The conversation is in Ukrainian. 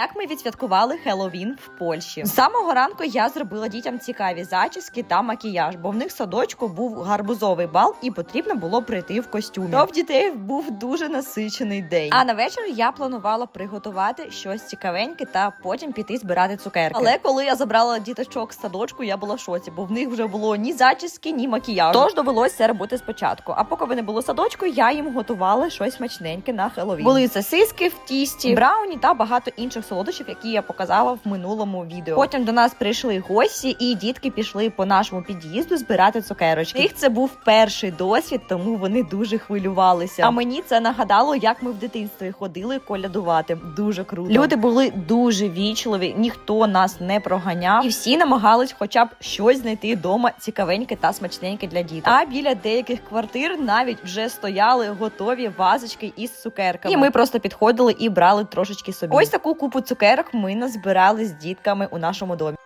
Як ми відсвяткували Хеллоуін в Польщі? З самого ранку я зробила дітям цікаві зачіски та макіяж, бо в них садочку був гарбузовий бал, і потрібно було прийти в костюмі. То в дітей був дуже насичений день. А на вечір я планувала приготувати щось цікавеньке та потім піти збирати цукерки. Але коли я забрала діточок з садочку, я була в шоці, бо в них вже було ні зачіски, ні макіяжу. Тож довелося це робити спочатку. А поки вони були в садочку, я їм готувала щось смачненьке на Хеллоуін. Були сосиски в тісті, брауні та багато інших солодощів, які я показала в минулому відео. Потім до нас прийшли гості, і дітки пішли по нашому під'їзду збирати цукерочки. Їх це був перший досвід, тому вони дуже хвилювалися. А мені це нагадало, як ми в дитинстві ходили колядувати. Дуже круто. Люди були дуже вічливі, ніхто нас не проганяв, і всі намагались, хоча б щось знайти вдома цікавеньке та смачненьке для діток. А біля деяких квартир навіть вже стояли готові вазочки із цукерками. І ми просто підходили і брали трошечки собі. Ось таку купу цукерок ми назбирали з дітками у нашому домі.